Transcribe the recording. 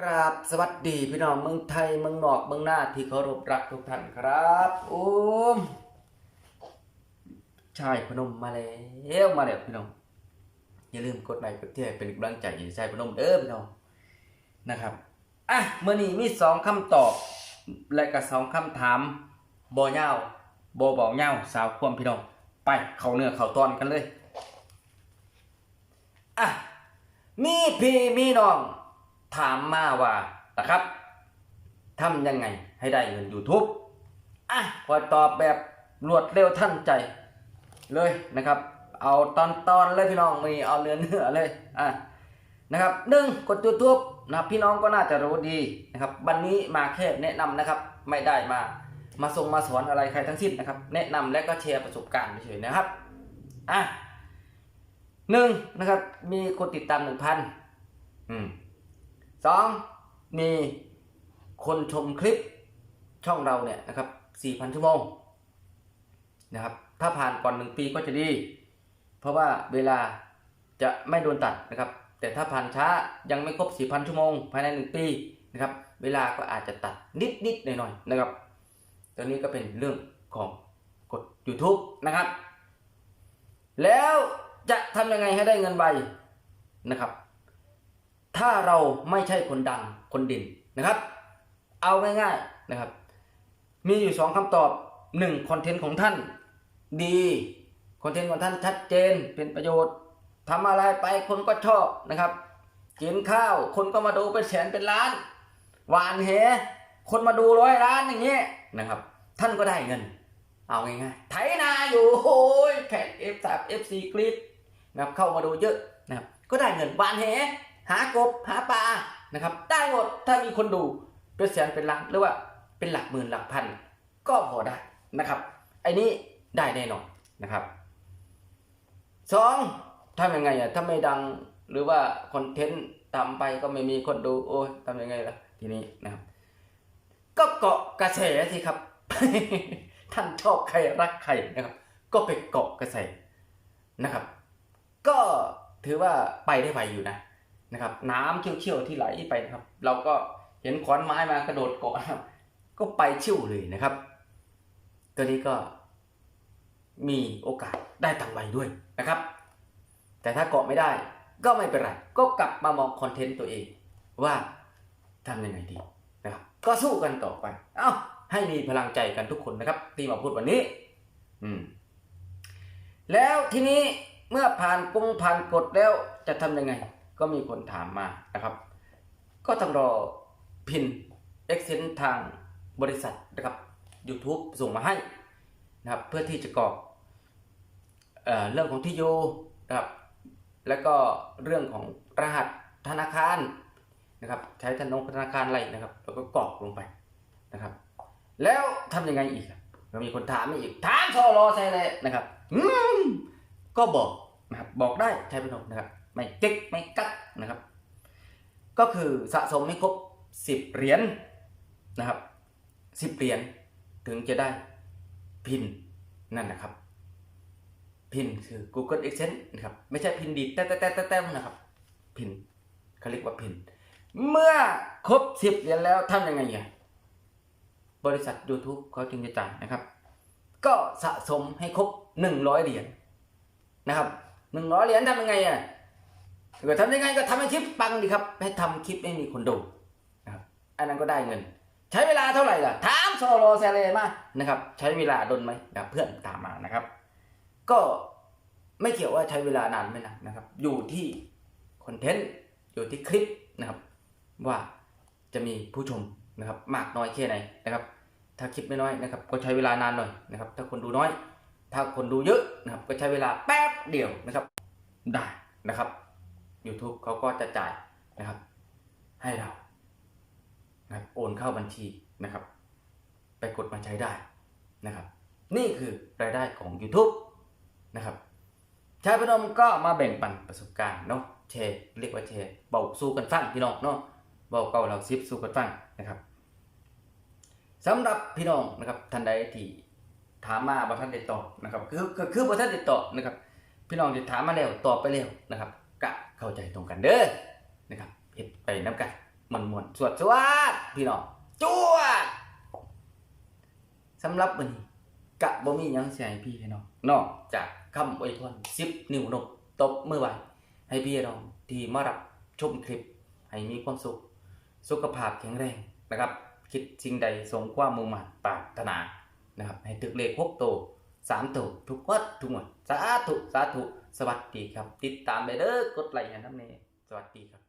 กราบสวัสดีพี่น้องเมืองไทยเมืองนอกเมืองหน้าที่เคารพรักทุกท่านครับโอ้มชายพนมมาแล้วมาแล้วพี่น้องอย่าลืมกดไลค์กดแชร์เป็นกำลังใจให้ชายพนมเด้อพี่น้องนะครับอะเมื่อนี้มีสองคำตอบ และก็สองคำถามบ่ยาวบ่บอกยาสาวความพี่น้องไปเขาเนื้อเขาตอนกันเลยอะมีพี่มีน้อง ถามมาว่านะครับทำยังไงให้ได้เงิน YouTube อะพอตอบแบบรวดเร็วทันใจเลยนะครับ เอาตอนตอนเลยพี่น้องมีเอาเนื้อเนื้อเลยอะนะครับหนึ่งกด YouTube นะครับพี่น้องก็น่าจะรู้ดีนะครับวันนี้มาแค่แนะนำนะครับ ไม่ได้มามาส่งมาสอนอะไรใครทั้งสิ้นนะครับ แนะนำและก็แชร์ประสบการณ์เฉยๆนะครับอะหนึ่งนะครับมีคนติดตามหนึ่งพันอืม สองมีคนชมคลิปช่องเราเนี่ยนะครับ4,000ชั่วโมงนะครับถ้าผ่านก่อนหนึ่งปีก็จะดี เพราะว่าเวลาจะไม่โดนตัดนะครับ แต่ถ้าผ่านช้ายังไม่ครบ4,000ชั่วโมง ภายในหนึ่งปีนะครับ เวลาก็อาจจะตัดนิดนิดๆหน่อยหน่อยๆนะครับตัวนี้ก็เป็นเรื่องของกด YouTube นะครับ แล้วจะทำยังไงให้ได้เงินไวนะครับ ถ้าเราไม่ใช่คนดังคนด่นนะครับ เอาง่ายๆนะครับ มีอยู่สองคำตอบหนึ่งคอนเทนต์ของท่านดีคอนเทนต์ของท่านชัดเจนเป็นประโยชน์ทำอะไรไปคนก็ชอบนะครับกินข้าวคนก็มาดูเป็นแสนเป็นล้าน หวานเหคนมาดูร้อยล้านอย่างเงี้ยนะครับ ท่านก็ได้เงิน เอาง่ายๆไถนาอยู่โอ้ยแผ่น F 3 F 4คลิปนะครับเข้ามาดูเยอะนะครับก็ได้เงินหวานเห หากบหาปลานะครับ ได้หมดถ้ามีคนดูเป็นแสนเป็นล้านหรือว่าเป็นหลักหมื่นหลักพัน ก็พอได้นะครับไอ้นี้ได้แน่นอนนะครับสองทำยังไงอะถ้าไม่ดังหรือว่าคอนเทนต์ทำไปก็ไม่มีคนดูโอ้ยทำยังไงล่ะทีนี้นะครับ ก็เกาะกระแสสิครับ ท่านชอบใครรักใครนะครับ ก็ไปเกาะกระแสนะครับ ก็ถือว่าไปได้ไวอยู่นะ นะครับ น้ำเชี่ยวๆที่ไหลไปนะครับ เราก็เห็นขอนไม้มากระโดดเกาะนะครับ ก็ไปเชี่ยวเลยนะครับ ตัวนี้ก็มีโอกาสได้ตังค์ไวด้วยนะครับ แต่ถ้าเกาะไม่ได้ก็ไม่เป็นไร ก็กลับมามองคอนเทนต์ตัวเอง ว่าทำยังไงดีนะครับ ก็สู้กันต่อไป เอ้าให้มีพลังใจกันทุกคนนะครับ ที่มาพูดวันนี้ อืม แล้วทีนี้เมื่อผ่านกงผ่านกฎแล้วจะทำยังไง ก็มีคนถามมานะครับ ก็ต้องรอพิน e x c e n ทางบริษัทนะครับ YouTube ส่งมาให้นะครับ เพื่อที่จะกรอกเเรื่องของที่อยู่นะครับแล้วก็เรื่องของรหัสธนาคารนะครับ ใช้ธนงธนาคารอะไรนะครับ แล้วก็กรอกลงไปนะครับ แล้วทำยังไงอีกก็มีคนถามมาอีกถามชอรอใช่เลยนะครับ อืมก็บอกนะครับบอกได้ใช้ประโยชน์นะครับ ไม่เก๊กไม่กักนะครับ ก็คือสะสมให้ครบสิบเหรียญนะครับสิบเหรียญถึงจะได้พินนั่นนะครับ พินคือ Google Exchange นะครับ ไม่ใช่พินดีแต้แต้แต้แต้นะครับ พินเขาเรียกว่าพิน เมื่อครบสิบเหรียญแล้วทำยังไงอะบริษัท YouTube เขาจึงจะจ่ายนะครับ ก็สะสมให้ครบหนึ่งร้อยเหรียญนะครับหนึ่งร้อยเหรียญทำยังไงอะ เกิดทำยังไงก็ทำให้คลิปปังดีครับ ให้ทำคลิปให้มีคนดูนะครับอันนั้นก็ได้เงิน ใช้เวลาเท่าไหร่ล่ะถามโซโลเซเลมานะครับ ใช้เวลาดนไหมนะครับเพื่อนตามมานะครับ ก็ไม่เกี่ยวว่าใช้เวลานานไม่นานนะครับ อยู่ที่คอนเทนต์อยู่ที่คลิปนะครับ ว่าจะมีผู้ชมนะครับ มากน้อยแค่ไหนนะครับ ถ้าคลิปไม่น้อยนะครับ ก็ใช้เวลานานหน่อยนะครับ ถ้าคนดูน้อย ถ้าคนดูเยอะนะครับ ก็ใช้เวลาแป๊บเดียวนะครับ ได้นะครับ YouTube เขาก็จะจ่ายนะครับ ให้เรานะรโอนเข้าบัญชีนะครับ ไปกดมาใช้ได้นะครับ นี่คือรายได้ของ YouTube นะครับชายพนมก็มาแบ่งปันประสบการณ์เนาะแชร์เรียกว่าแชร์เบาสู้กันฟังพี่น้องเนาะเบาเก่าเราซิปสู้กันฟังนะครับสำหรับพี่น้องนะครับท่านใดที่ถามมาบ่ท่านติดต่อบนะครับคือคือคือบ่ท่านติดต่อบนะครับ พี่น้องที่ถามมาแล้วตอบไปแล้วนะครับ กะเข้าใจตรงกันเด้อนะครับเฮ็ดไปน้ำกันมันมวนสวดสวดพี่น้องจวดสำหรับวันนี้กะบ่มียังสิให้พี่ให้น้องนอกจากคำอวยพร10นิ้วนกตบมือไหวให้พี่น้องที่มารับชมคลิป ให้มีความสุข สุขภาพแข็งแรงนะครับ คิดสิ่งใดสมความมุ่งมั่นปรารถนานะครับ ให้ตึกเลขหกโตวสามโตวทุกวัดทุกวันสาธุสาธุ สวัสดีครับ ติดตามไปเด้อกดไลค์ให้น้ำเนสวัสดีครับ